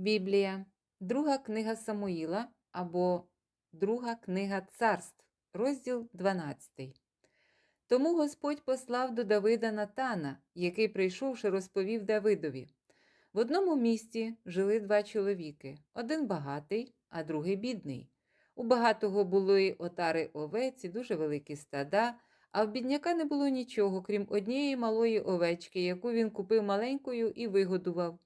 Біблія, друга книга Самуїла або друга книга царств, розділ 12. Тому Господь послав до Давида Натана, який, прийшовши, розповів Давидові. В одному місті жили два чоловіки: один багатий, а другий бідний. У багатого були отари овець і дуже великі стада, а в бідняка не було нічого, крім однієї малої овечки, яку він купив маленькою і вигодував.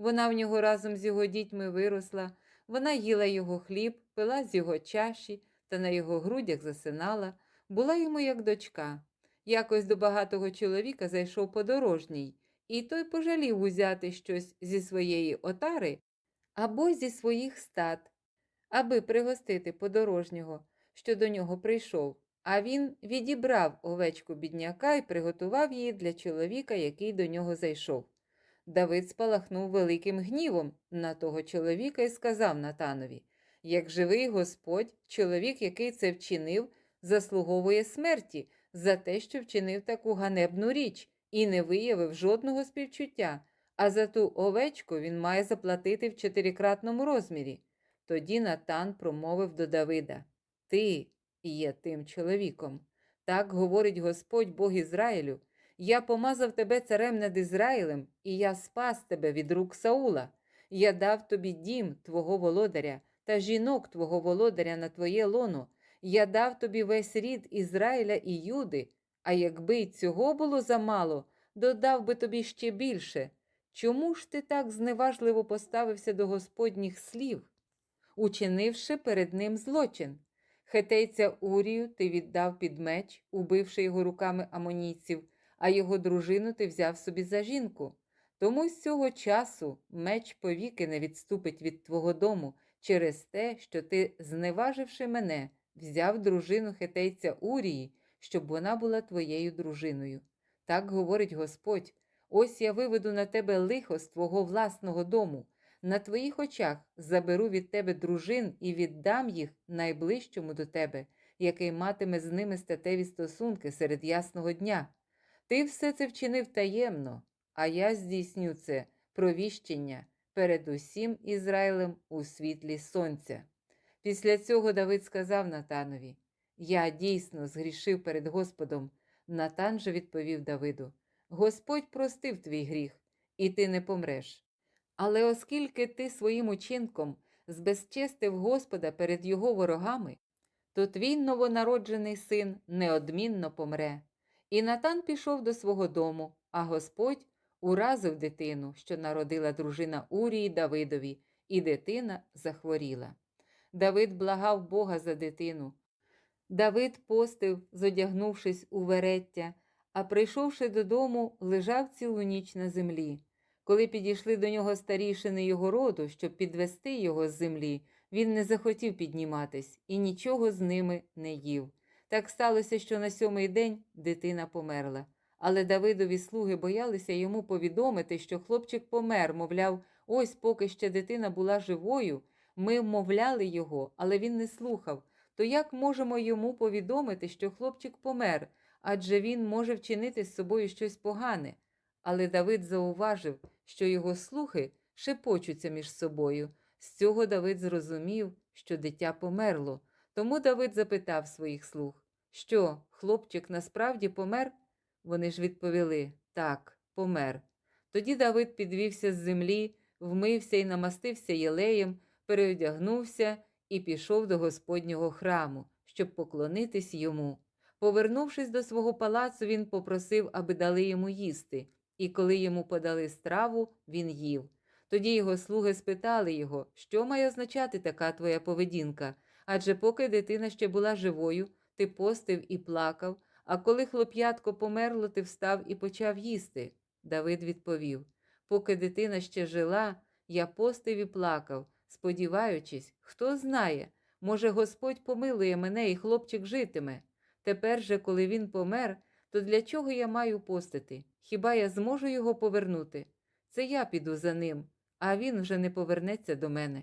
Вона в нього разом з його дітьми виросла, вона їла його хліб, пила з його чаші та на його грудях засинала, була йому як дочка. Якось до багатого чоловіка зайшов подорожній, і той пожалів узяти щось зі своєї отари або зі своїх стад, аби пригостити подорожнього, що до нього прийшов. А він відібрав овечку бідняка і приготував її для чоловіка, який до нього зайшов. Давид спалахнув великим гнівом на того чоловіка і сказав Натанові: Як живий Господь, чоловік, який це вчинив, заслуговує смерті за те, що вчинив таку ганебну річ, і не виявив жодного співчуття, а за ту овечку він має заплатити в чотирикратному розмірі. Тоді Натан промовив до Давида: Ти є тим чоловіком. Так говорить Господь Бог Ізраїлю. Я помазав тебе царем над Ізраїлем, і я спас тебе від рук Саула. Я дав тобі дім твого володаря та жінок твого володаря на твоє лоно. Я дав тобі весь рід Ізраїля і Юди, а якби й цього було замало, додав би тобі ще більше. Чому ж ти так зневажливо поставився до Господніх слів, учинивши перед ним злочин? Хетейця Урію ти віддав під меч, убивши його руками амонійців, а його дружину ти взяв собі за жінку. Тому з цього часу меч повіки не відступить від твого дому через те, що ти, зневаживши мене, взяв дружину хетейця Урії, щоб вона була твоєю дружиною. Так говорить Господь: ось я виведу на тебе лихо з твого власного дому. На твоїх очах заберу від тебе дружин і віддам їх найближчому до тебе, який матиме з ними статеві стосунки серед ясного дня. Ти все це вчинив таємно, а я здійсню це провіщення перед усім Ізраїлем у світлі сонця. Після цього Давид сказав Натанові: Я дійсно згрішив перед Господом. Натан же відповів Давиду: Господь простив твій гріх, і ти не помреш. Але оскільки ти своїм учинком збезчестив Господа перед його ворогами, то твій новонароджений син неодмінно помре. І Натан пішов до свого дому, а Господь уразив дитину, що народила дружина Урії Давидові, і дитина захворіла. Давид благав Бога за дитину. Давид постив, зодягнувшись у вереття, а прийшовши додому, лежав цілу ніч на землі. Коли підійшли до нього старішини його роду, щоб підвести його з землі, він не захотів підніматись і нічого з ними не їв. Так сталося, що на сьомий день дитина померла. Але Давидові слуги боялися йому повідомити, що хлопчик помер, мовляв, ось поки ще дитина була живою, ми вмовляли його, але він не слухав. То як можемо йому повідомити, що хлопчик помер, адже він може вчинити з собою щось погане? Але Давид зауважив, що його слухи шепочуться між собою. З цього Давид зрозумів, що дитя померло. Тому Давид запитав своїх слуг, що хлопчик насправді помер? Вони ж відповіли так, помер. Тоді Давид підвівся з землі, вмився і намастився єлеєм, переодягнувся і пішов до Господнього храму, щоб поклонитись йому. Повернувшись до свого палацу, він попросив, аби дали йому їсти, і коли йому подали страву, він їв. Тоді його слуги спитали його, що має означати така твоя поведінка, адже поки дитина ще була живою, ти постив і плакав, а коли хлоп'ятко померло, ти встав і почав їсти. Давид відповів: Поки дитина ще жила, я постив і плакав, сподіваючись, хто знає, може, Господь помилує мене і хлопчик житиме. Тепер же, коли він помер, то для чого я маю постити? Хіба я зможу його повернути? Це я піду за ним, а він вже не повернеться до мене.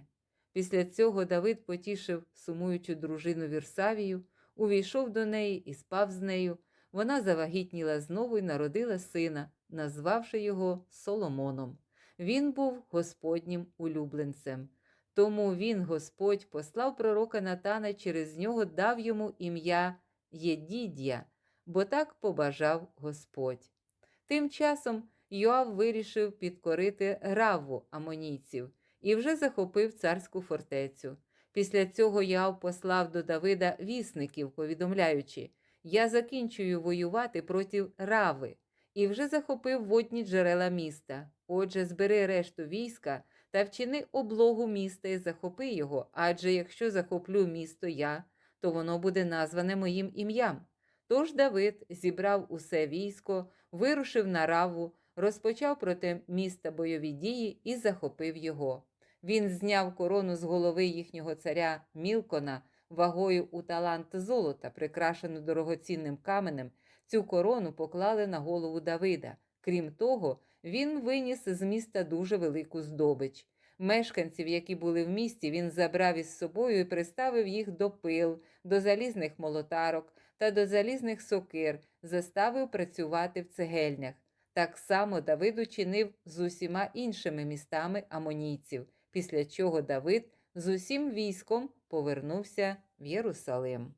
Після цього Давид потішив сумуючу дружину Вірсавію, увійшов до неї і спав з нею. Вона завагітніла знову і народила сина, назвавши його Соломоном. він був Господнім улюбленцем. Тому він, Господь, послав пророка Натана через нього дав йому ім'я Єдідія, бо так побажав Господь. Тим часом Йоав вирішив підкорити Равву амонійців і вже захопив царську фортецю. Після цього Йоав послав до Давида вісників, повідомляючи: Я закінчую воювати проти Рави і вже захопив водні джерела міста. Отже, збери решту війська та вчини облогу міста і захопи його, адже якщо захоплю місто я, то воно буде назване моїм ім'ям. Тож Давид зібрав усе військо, вирушив на раву, розпочав проти міста бойові дії і захопив його. Він зняв корону з голови їхнього царя Мілкона вагою у талант золота, прикрашену дорогоцінним каменем. Цю корону поклали на голову Давида. Крім того, він виніс з міста дуже велику здобич. Мешканців, які були в місті, він забрав із собою і приставив їх до пил, до залізних молотарок та до залізних сокир, заставив працювати в цегельнях. Так само Давид учинив з усіма іншими містами амонійців, після чого Давид з усім військом повернувся в Єрусалим.